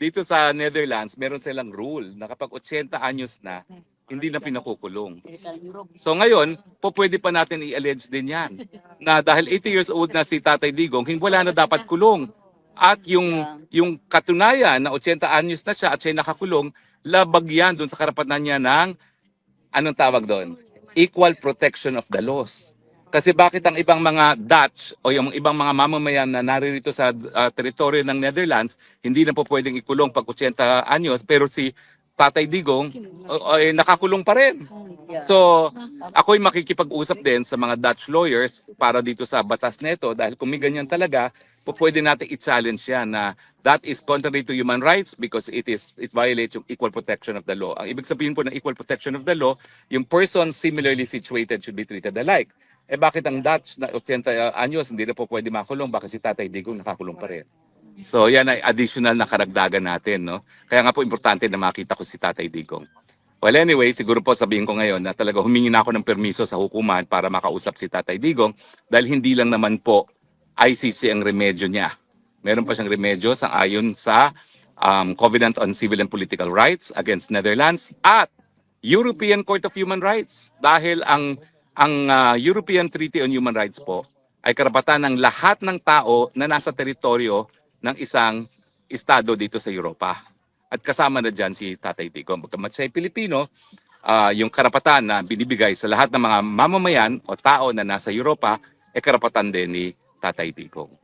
dito sa Netherlands, meron silang rule na kapag 80 anyos na, hindi na pinakukulong. So ngayon, po pwede pa natin i-allege din yan na dahil 80 years old na si Tatay Digong, wala na dapat kulong. At yung yung katunayan na 80 anyos na siya at siya nakakulong, labag yan doon sa karapatan niya ng anong tawag doon? Equal protection of the laws. Kasi bakit ang ibang mga Dutch o yung ibang mga mamamayan na naririto sa uh, teritoryo ng Netherlands, hindi na po pwedeng ikulong pag 80 anyos, pero si Tatay Digong o, eh, nakakulong pa rin. So, ako'y makikipag-usap din sa mga Dutch lawyers para dito sa batas neto dahil kung may ganyan talaga, po pwede natin i-challenge yan na that is contrary to human rights because it is it violates yung equal protection of the law. Ang ibig sabihin po ng equal protection of the law, yung person similarly situated should be treated alike. Eh bakit ang Dutch na 80 anyos hindi na po pwede makulong? Bakit si Tatay Digong nakakulong pa rin? So yan ay additional na karagdagan natin, no? Kaya nga po importante na makita ko si Tatay Digong. Well anyway, siguro po sabihin ko ngayon na talaga humingi na ako ng permiso sa hukuman para makausap si Tatay Digong dahil hindi lang naman po ICC ang remedyo niya. Meron pa siyang remedyo sa ayon sa um, Covenant on Civil and Political Rights against Netherlands at European Court of Human Rights dahil ang ang uh, European Treaty on Human Rights po ay karapatan ng lahat ng tao na nasa teritoryo ng isang estado dito sa Europa. At kasama na dyan si Tatay Digong. Bagamat siya Pilipino, ah, yung karapatan na binibigay sa lahat ng mga mamamayan o tao na nasa Europa, ay karapatan din ni Tatay Digong.